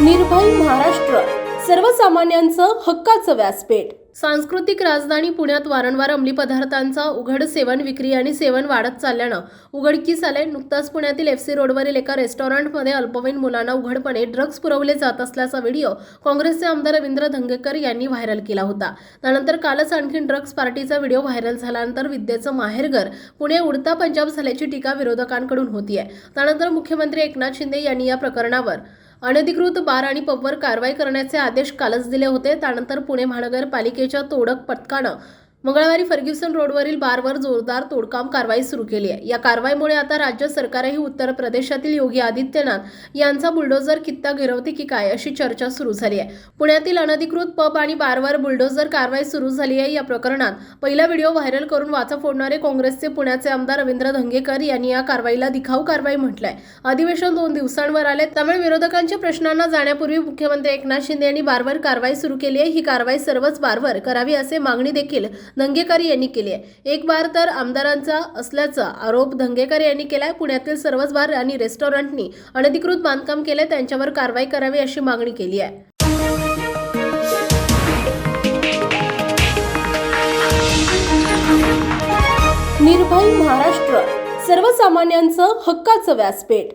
निर्भय महाराष्ट्र. सर्वसामान्यांचं हक्काचं व्यासपीठ. सांस्कृतिक राजधानी पुण्यात वारंवार अंमली पदार्थांचा उघड सेवन विक्री आणि सेवन वाढत चालल्यानं उघडकीस आले नुकताच पुण्यातील एफ सी रोडवरील एका रेस्टॉरंटमध्ये अल्पवयीन मुलांना उघडपणे ड्रग्ज पुरवले जात असल्याचा व्हिडिओ काँग्रेसचे आमदार रवींद्र धंगेकर यांनी व्हायरल केला होता. त्यानंतर कालच आणखी ड्रग्ज पार्टीचा व्हिडिओ व्हायरल झाल्यानंतर विद्येचं माहेरघर पुणे उडता पंजाब झाल्याची टीका विरोधकांकडून होती आहे त्यानंतर मुख्यमंत्री एकनाथ शिंदे यांनी या प्रकरणावर अनधिकृत बार आणि पबवर कारवाई करण्याचे आदेश कालच दिले होते. त्यानंतर पुणे महानगरपालिकेच्या तोडक पथकानं मंगळवारी फर्ग्युसन रोडवरील बारवर जोरदार तोडकाम कारवाई सुरू केली आहे. या कारवाईमुळे आता राज्य सरकारही उत्तर प्रदेशातील योगी आदित्यनाथ यांचा बुलडोझर कित्ता गिरवते की काय अशी चर्चा सुरू झाली आहे. पुण्यातील अनधिकृत पब आणि बारवर बुलडोझर कारवाई सुरू झाली आहे या प्रकरणात पहिला व्हिडिओ व्हायरल करून वाचा फोडणारे काँग्रेसचे पुण्याचे आमदार रवींद्र धंगेकर यांनी या कारवाईला दिखाऊ कारवाई म्हटलंय. अधिवेशन दोन दिवसांवर आले. त्यामुळे विरोधकांच्या प्रश्नांना जाण्यापूर्वी मुख्यमंत्री एकनाथ शिंदे यांनी बारवर कारवाई सुरू केली आहे. ही कारवाई सर्वच बारवर करावी असे मागणी देखील धंगेकर यांनी केली आहे. एक बार तर आमदारांचा असल्याचा आरोप धंगेकर यांनी केला आहे पुण्यातील सर्वच बार आणि रेस्टॉरंटनी अनधिकृत बांधकाम केले त्यांच्यावर कारवाई करावी अशी मागणी केली आहे. निर्भय महाराष्ट्र सर्वसामान्यांचं हक्काचं व्यासपीठ.